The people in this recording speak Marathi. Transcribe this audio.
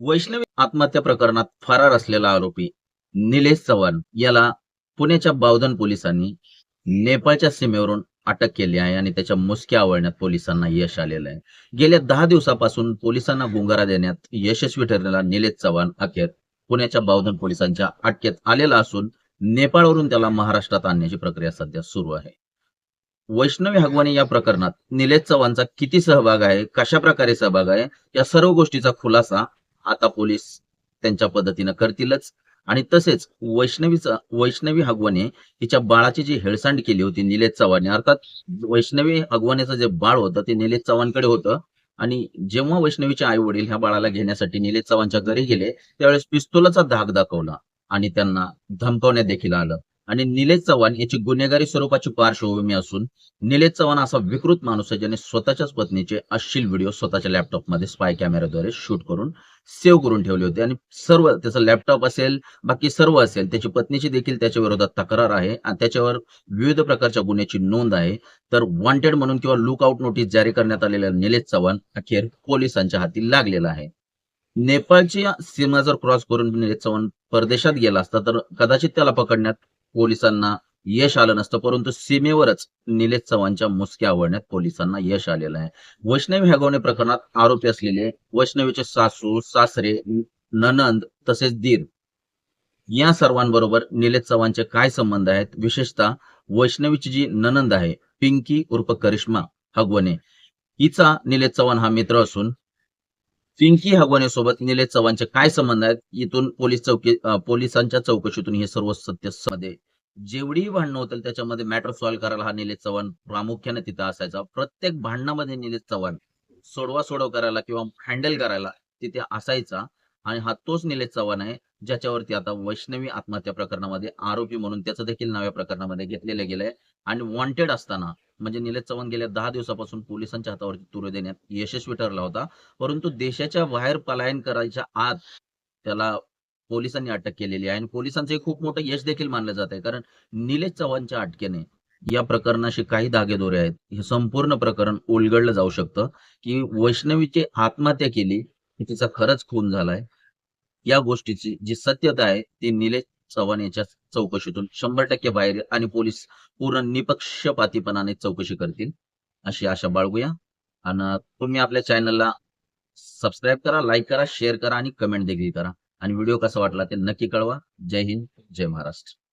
वैष्णवी आत्महत्या प्रकरणात फरार असलेला आरोपी निलेश चव्हाण याला पुण्याच्या बावधन पोलिसांनी नेपाळच्या सीमेवरून अटक केली आहे आणि त्याच्या मुसक्या आवळण्यात पोलिसांना यश आलेलं आहे. गेल्या दहा दिवसापासून पोलिसांना गुंगारा देण्यात यशस्वी ठरलेला निलेश चव्हाण अखेर पुण्याच्या बावधन पोलिसांच्या अटकेत आलेला असून नेपाळवरून त्याला महाराष्ट्रात आणण्याची प्रक्रिया सध्या सुरू आहे. वैष्णवी हगवानी या प्रकरणात निलेश चव्हाणचा किती सहभाग आहे कशा प्रकारे सहभाग आहे या सर्व गोष्टीचा खुलासा आता पोलीस त्यांच्या पद्धतीनं करतीलच. आणि तसेच वैष्णवीचा वैष्णवी हगवणे तिच्या बाळाची जी हेळसांड केली होती निलेश चव्हाण अर्थात वैष्णवी हगवणेचं जे बाळ होतं ते निलेश चव्हाणकडे होतं. आणि जेव्हा वैष्णवीचे आई वडील ह्या बाळाला घेण्यासाठी निलेश चव्हाणच्या घरी गेले त्यावेळेस पिस्तुलाचा धाक दाखवला आणि त्यांना धमकवण्यात देखील आलं. आणि निलेश चव्हाण याची गुन्हेगारी स्वरूपाची पार्श्वभूमी असून निलेश चव्हाण असा विकृत माणूस आहे ज्याने स्वतःच्याच पत्नीचे अश्लील व्हिडिओ स्वतःच्या लॅपटॉपमध्ये स्पाय कॅमेराद्वारे शूट करून सेव्ह करून ठेवले होते. आणि सर्व त्याचा लॅपटॉप असेल बाकी सर्व असेल त्याची पत्नीची देखील त्याच्या विरोधात तक्रार आहे आणि त्याच्यावर विविध प्रकारच्या गुन्ह्याची नोंद आहे. तर वॉन्टेड म्हणून किंवा लुकआउट नोटीस जारी करण्यात आलेल्या निलेश चव्हाण अखेर पोलिसांच्या हाती लागलेला आहे. नेपाळची सीमा जर क्रॉस करून निलेश चव्हाण परदेशात गेला असता तर कदाचित त्याला पकडण्यात पोलिसांना यश आलं नसतं परंतु सीमेवरच निलेश चव्हाणच्या मुसक्या आवडण्यात पोलिसांना यश आलेलं आहे. वैष्णवी हगवणे प्रकरणात आरोपी असलेले वैष्णवीचे सासू सासरे ननंद तसेच दीर या सर्वांबरोबर निलेश चव्हाणचे काय संबंध आहेत? विशेषतः वैष्णवीची जी ननंद आहे पिंकी उर्फ करिश्मा हगवणे हिचा निलेश चव्हाण हा मित्र असून पिंकी हगवणे सोबत निलेश चव्हाणचे काय संबंध आहेत? इथून पोलीस चौकी पोलिसांच्या चौकशीतून हे सर्व सत्यमध्ये जेवढी भांडणं होतील त्याच्यामध्ये मॅटर सॉल्व्ह करायला हा निलेश चव्हाण प्रामुख्याने तिथं असायचा. प्रत्येक भांडणामध्ये निलेश चव्हाण सोडवा सोडव करायला किंवा हँडल करायला तिथे असायचा. आणि हा तोच निलेश चव्हाण आहे ज्याच्यावरती आता वैष्णवी आत्महत्या प्रकरणामध्ये आरोपी म्हणून त्याचं देखील नव्या प्रकरणामध्ये घेतलेलं गेलंय. आणि वॉन्टेड असताना म्हणजे निलेश चव्हाण गेल्या दहा दिवसापासून पोलिसांच्या हातावरती तुरे देण्यात यशस्वी ठरला होता. परंतु देशाच्या बाहेर पलायन करायच्या आत त्याला पोलिसांनी अटक केलेली आहे. आणि पोलिसांचं हे खूप मोठं यश देखील मानलं जात आहे. कारण निलेश चव्हाणच्या अटकेने या प्रकरणाशी काही धागेदोरे आहेत. हे संपूर्ण प्रकरण उलगडलं जाऊ शकतं. की वैष्णवीची आत्महत्या केली तिचा खरंच खून झालाय. या गोष्टीची जी सत्यता आहे ती निलेश चव्हाण याच्या चौकशीतून शंभर टक्के बाहेर आणि पोलीस पूर्ण निपक्षपातीपणाने चौकशी करतील. अशी आशा बाळगूया. आणि तुम्ही आपल्या चॅनलला सबस्क्राईब करा लाईक करा शेअर करा आणि कमेंट देखील करा. आणि व्हिडिओ कसा वाटला ते नक्की कळवा. जय हिंद जय महाराष्ट्र.